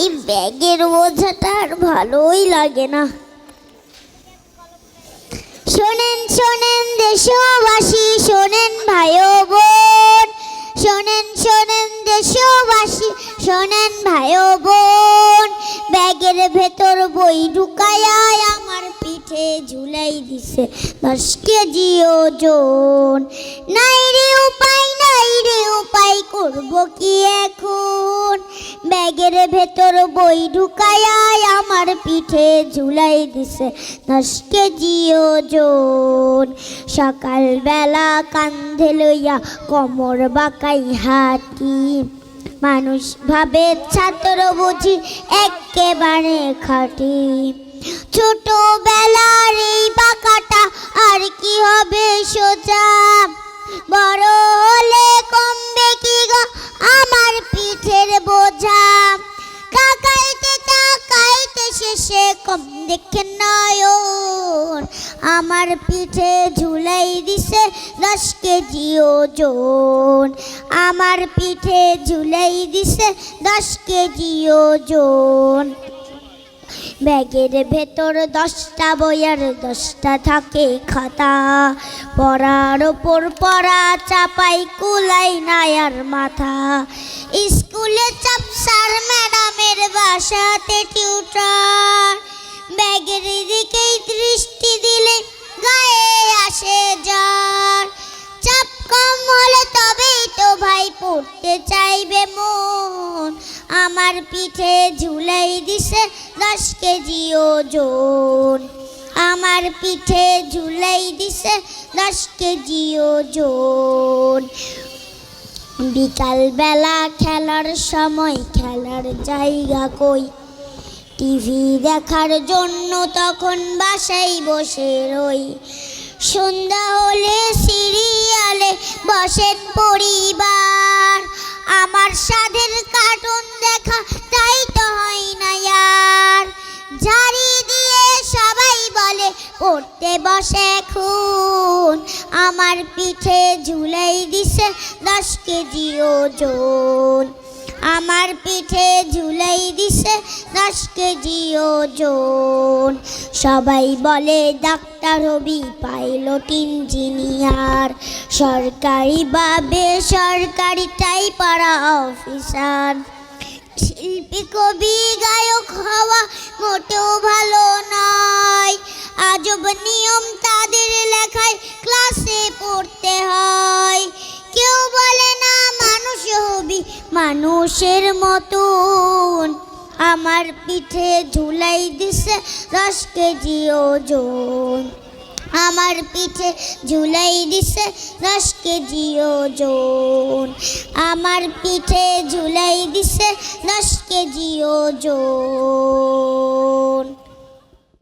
এই ব্যাগের বোঝাটা আর ভালোই লাগে না। শোনেন শোনেন দেশবাসী, শোনেন ভাই বোন শোনেন শোনেন দেশবাসী, শোনেন ভাই বোন ব্যাগের ভেতর বই ঢুকায় আমার পিঠে ঝুলাই দিছে দশ কেজি ওজন নাই রে উপায়, নাই রে উপায়, করব কি এখন? ব্যাগের ভেতর বই ঢুকায় আমার পিঠে ঝুলাই দিছে। দশ কেজি ওজন সকালবেলা কান্ধে লইয়া কোমর বাঁকাই হাঁটি। মানুষ ভাবে ছাত্র বুঝি একেবারে খাটি। ছোটবেলার এই বাঁকাটা আর কি হবে সোজা? বড় দেখে নয়ন আমার পিঠে ঝুলাই দিছে দশ কেজি ওজন আমার পিঠে ঝুলাই দিছে দশ কেজি ওজন ব্যাগের ভেতর দশটা, বইয়ের দশটা থাকে খাতা। পড়ার ওপর পড়া, চাপাই কুলাই নায়ার মাথা। স্কুলে চাপ স্যার ম্যাডামের বাসাতে পড়তে চাইবে মন। আমার পিঠে ঝুলাই দিছে দশ কেজি ওজন। আমার পিঠে ঝুলাই দিছে দশ কেজি ওজন। বিকালবেলা খেলার সময় খেলার জায়গা কই? টিভি দেখার জন্য তখন বাসায় বসে রই। সন্ধ্যা হলে সিরিয়ালে বসেন পরিবার। আমার সাধের কার্টুন দেখা, তাই তো হয় না আর ঝাড়ি দিয়ে সবাই বলে, পড়তে বসে খুন। আমার পিঠে ঝুলাই দিছে দশ কেজি ওজন। পিঠে ঝুলাই দিছে দশ কেজি ওজন সবাই বলে, ডাক্তার হবি, পাইলট, ইঞ্জিনিয়ার। সরকারি বা বেসরকারিটাই পাড়া অফিসার। শিল্পী, কবি, গায়ক হওয়া মোটেও ভালো নয়। আজব নিয়ম তাদের লেখায় ক্লাসে পড়তে হয়। মানুষের মতন। আমার পিঠে ঝুলাই দিছে দশ কেজি ওজন। আমার পিঠে ঝুলাই দিছে দশ কেজি ওজন। আমার পিঠে ঝুলাই দিছে দশ কেজি ওজন।